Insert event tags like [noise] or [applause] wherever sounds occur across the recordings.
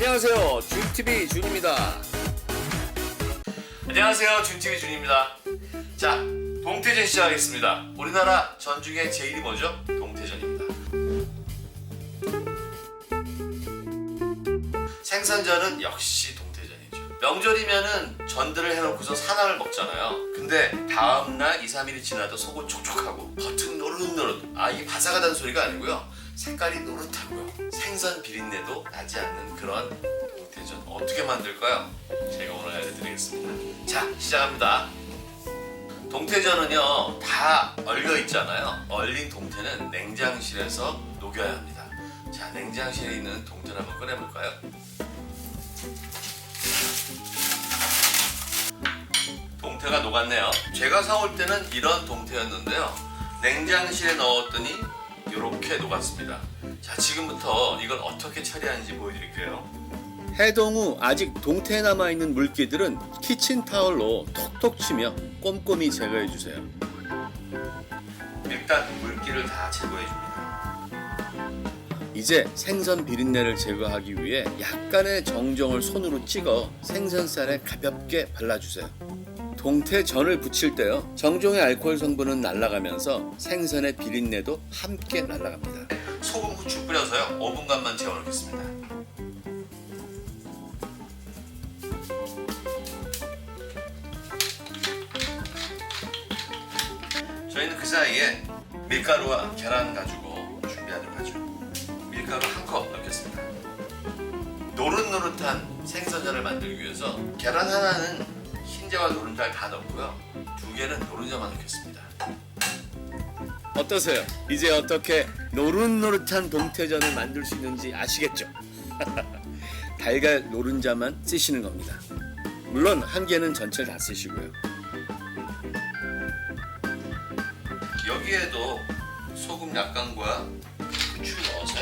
안녕하세요. 준TV 준입니다. 안녕하세요. 준TV 준입니다. 자, 동태전 시작하겠습니다. 우리나라 전 중에 제일이 뭐죠? 동태전입니다. 생선전은 역시 동태전이죠. 명절이면은 전들을 해놓고서 사나를 먹잖아요. 근데 다음날 2, 3일이 지나도 속은 촉촉하고 겉은 노릇노릇. 아, 이 바삭하다는 소리가 아니고요. 색깔이 노릇하고요. 생선 비린내도 나지 않는 그런 동태전 어떻게 만들까요? 제가 오늘 알려드리겠습니다. 자, 시작합니다. 동태전은요 다 얼려 있잖아요. 얼린 동태는 냉장실에서 녹여야 합니다. 자, 냉장실에 있는 동태를 한번 꺼내볼까요? 동태가 녹았네요. 제가 사올 때는 이런 동태였는데요. 냉장실에 넣었더니 이렇게 녹았습니다. 자, 지금부터 이걸 어떻게 처리하는지 보여드릴게요. 해동 후 아직 동태에 남아 있는 물기들은 키친 타월로 톡톡 치며 꼼꼼히 제거해 주세요. 일단 물기를 다 제거해 줍니다. 이제 생선 비린내를 제거하기 위해 약간의 정종을 손으로 찍어 생선살에 가볍게 발라주세요. 동태 전을 부칠 때요. 정종의 알코올 성분은 날아가면서 생선의 비린내도 함께 날아갑니다. 소금 후추 뿌려서요 5분간만 재워 놓겠습니다. 저희는 그 사이에 밀가루와 계란 가지고 준비하도록 하죠. 밀가루 한 컵 넣겠습니다. 노릇노릇한 생선전을 만들기 위해서 계란 하나는 흰자와 노른자를 다 넣고요. 두 개는 노른자만 넣겠습니다. 어떠세요? 이제 어떻게 노릇노릇한 동태전을 만들 수 있는지 아시겠죠? [laughs] 달걀 노른자만 쓰시는 겁니다. 물론 한 개는 전체를 다 쓰시고요. 여기에도 소금 약간과 후추 넣어서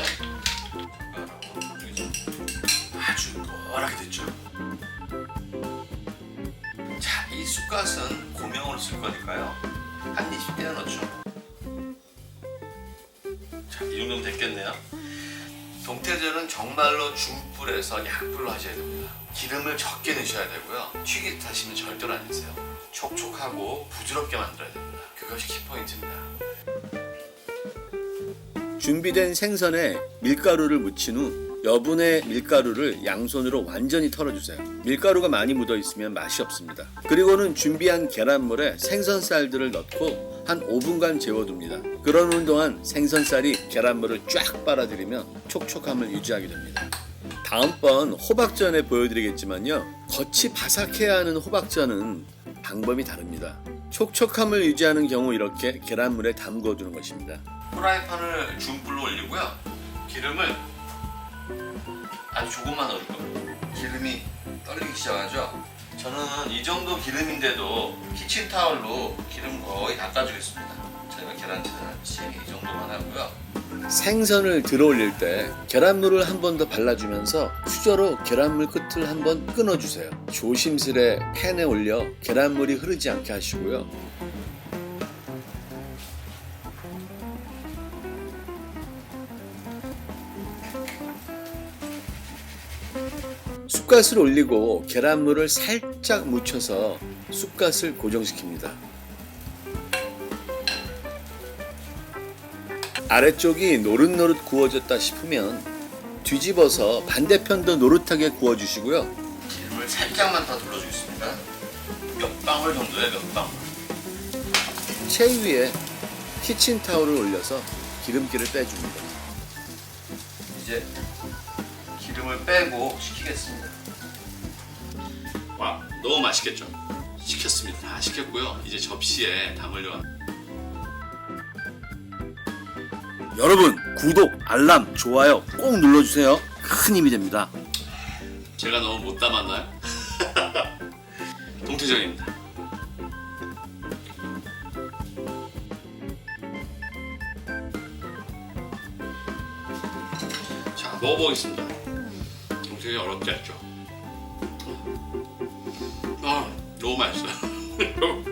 아주 노랗게 됐죠. 쑥갓은 고명으로 쓸 거니까요. 한 20개는 넣죠. 자, 이 정도면 됐겠네요. 동태전은 정말로 중불에서 약불로 하셔야 됩니다. 기름을 적게 넣으셔야 되고요. 튀기듯 하시면 절대로 안 되세요. 촉촉하고 부드럽게 만들어야 됩니다. 그것이 키포인트입니다. 준비된 생선에 밀가루를 묻힌 후 여분의 밀가루를 양손으로 완전히 털어주세요. 밀가루가 많이 묻어 있으면 맛이 없습니다. 그리고는 준비한 계란물에 생선살들을 넣고 한 5분간 재워둡니다. 그러는 동안 생선살이 계란물을 쫙 빨아들이며 촉촉함을 유지하게 됩니다. 다음번 호박전에 보여드리겠지만요. 겉이 바삭해야 하는 호박전은 방법이 다릅니다. 촉촉함을 유지하는 경우 이렇게 계란물에 담궈두는 것입니다. 프라이팬을 중불로 올리고요. 기름을 아주 조금만 넣을 겁니다. 기름이 떨리기 시작하죠. 저는 이 정도 기름인데도 키친타월로 기름 거의 닦아주겠습니다. 제가 계란치즈 이 정도만 하고요. 생선을 들어 올릴 때 계란물을 한 번 더 발라주면서 수저로 계란물 끝을 한 번 끊어주세요. 조심스레 팬에 올려 계란물이 흐르지 않게 하시고요. 쑥갓을 올리고 계란물을 살짝 묻혀서 쑥갓을 고정시킵니다. 아래쪽이 노릇노릇 구워졌다 싶으면 뒤집어서 반대편도 노릇하게 구워주시고요. 기름을 살짝만 더 둘러주겠습니다. 몇 방울 정도에 몇 방울. 채 위에 키친타올을 올려서 기름기를 빼줍니다. 이제 기름을 빼고 식히겠습니다. 와, 너무 맛있겠죠? 식혔습니다. 다 식혔고요. 이제 접시에 담으려. 여러분 구독, 알람, 좋아요 꼭 눌러주세요. 큰 힘이 됩니다. 제가 너무 못 담았나요? [laughs] 동태전입니다. 자, 먹어보겠습니다. 동태전이 어렵지 않죠? 아, [laughs]